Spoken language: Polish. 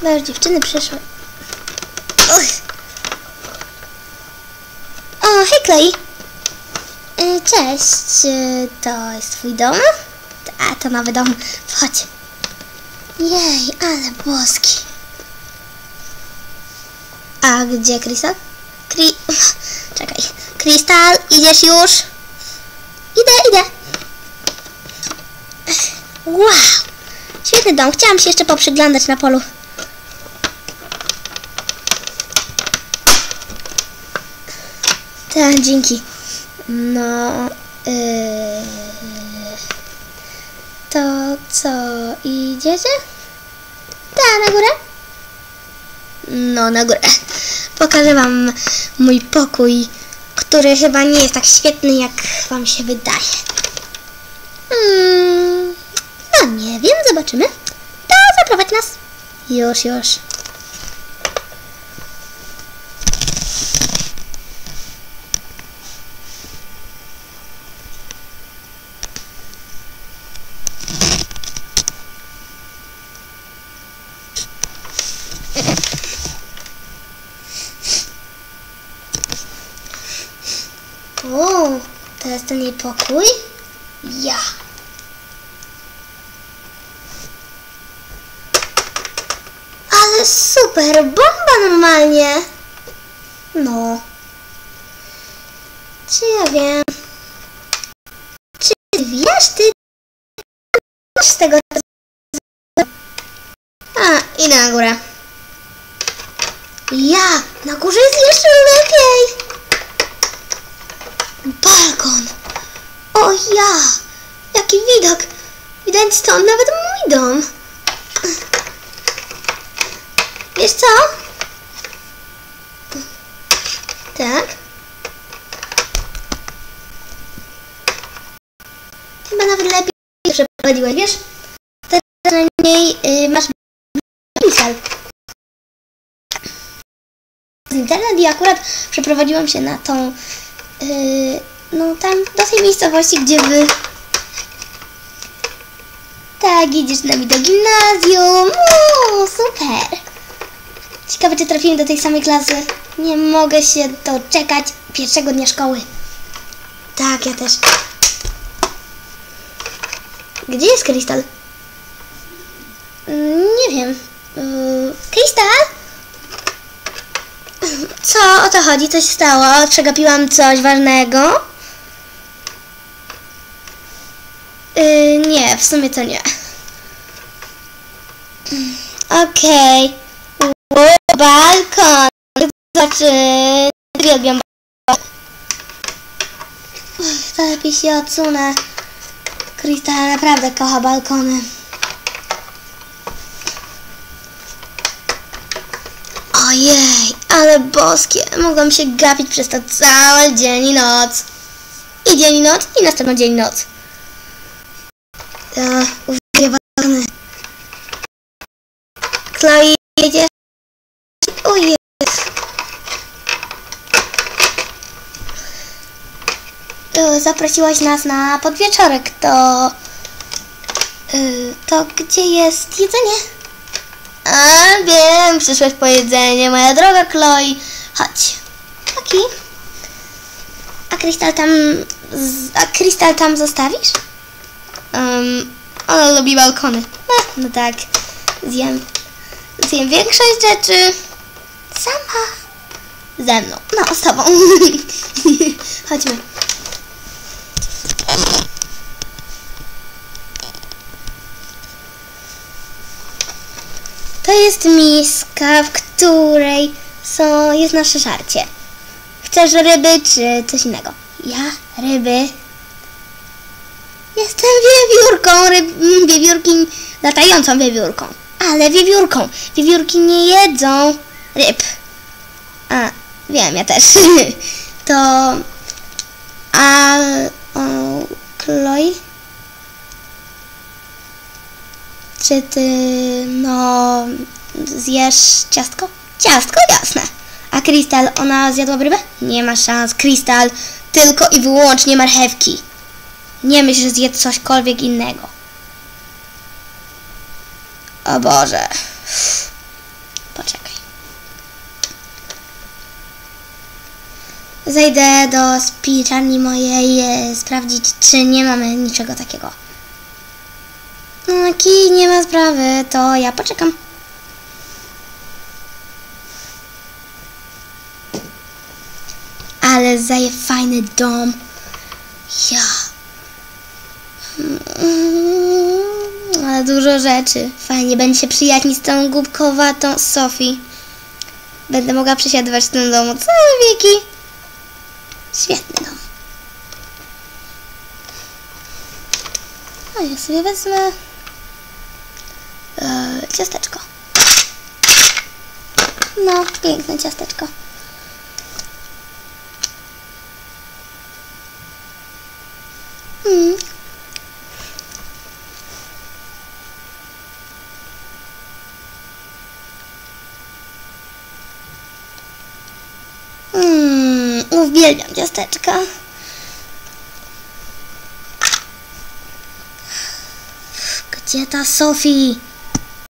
Chyba już dziewczyny przyszły. Uch. O, hej. E, Cześć, e, to jest twój dom? A, to nowy dom. Wchodź. Jej, ale boski. A gdzie Krystal? Kri... Czekaj. Krystal, idziesz już? Idę, idę. Wow. Świetny dom. Chciałam się jeszcze poprzyglądać na polu. Tak, dzięki. No... Yy... To co, idziecie? Tak, na górę? No, na górę. Pokażę wam mój pokój, który chyba nie jest tak świetny, jak wam się wydaje. Hmm, no nie wiem, zobaczymy. To zaprowadź nas. Już, już. O, to jest ten jej pokój? Ja. Ale super, bomba normalnie. No. Czy ja wiem? Czy wiesz, ty z tego... A, idę na górę. Ja, na górze jest jeszcze lepiej. Balkon! O ja! Jaki widok! Widać stąd nawet mój dom. Wiesz co? Tak? Chyba nawet lepiej przeprowadziłeś, wiesz? Teraz przynajmniej y, masz pisal. Z internet i akurat przeprowadziłam się na tą no tam do tej miejscowości, gdzie wy... Tak, idziesz z nami do gimnazjum. O, super. Ciekawe, czy trafimy do tej samej klasy. Nie mogę się doczekać pierwszego dnia szkoły. Tak, ja też. Gdzie jest Krystal? Mm, Nie wiem. Krystal? Co o to chodzi? Co się stało? Przegapiłam coś ważnego? Yy, nie, w sumie to nie. Okej. Okay. Balkon. Znaczy, uwielbiam balkon. To lepiej się odsunę. Krystal naprawdę kocha balkony. Ojej, ale boskie. Mogłam się gapić przez to cały dzień i noc. I dzień i noc, i następny dzień i noc. Ja uwielbiam balkony. Chloe, jedziesz? Ojej. E, Zaprosiłaś nas na podwieczorek, to... y, To gdzie jest jedzenie? A wiem, przyszłaś po jedzenie, moja droga Chloe. Chodź. Okej. A krystal tam. A krystal tam zostawisz? Um, ona lubi balkony. No, no tak. Zjem. Zjem większość rzeczy. Sama. Ze mną. No, z tobą. Chodźmy. To jest miska, w której są, jest nasze żarcie. Chcesz ryby czy coś innego? Ja? Ryby? Jestem wiewiórką, ryb, mm, wiewiórki, latającą wiewiórką. Ale wiewiórką. Wiewiórki nie jedzą ryb. A, wiem, ja też. to... A... O, Chloe? Czy ty, no, zjesz ciastko? Ciastko, jasne. A Krystal, ona zjadła rybę? Nie ma szans. Krystal, tylko i wyłącznie marchewki. Nie myśl, że zje cośkolwiek innego. O Boże. Poczekaj. Zejdę do spiżarni mojej e, sprawdzić, czy nie mamy niczego takiego. No, kij nie ma sprawy, to ja poczekam. Ale zaje fajny dom. Ja. Mm, Ale dużo rzeczy. Fajnie, będzie się przyjaźnić z tą głupkowatą Sophie. Będę mogła przesiadywać w tym domu całe wieki. Świetny dom. A ja sobie wezmę ciasteczko. No, piękne ciasteczko. Mm. Mm, uwielbiam ciasteczka. Gdzie ta Sophie?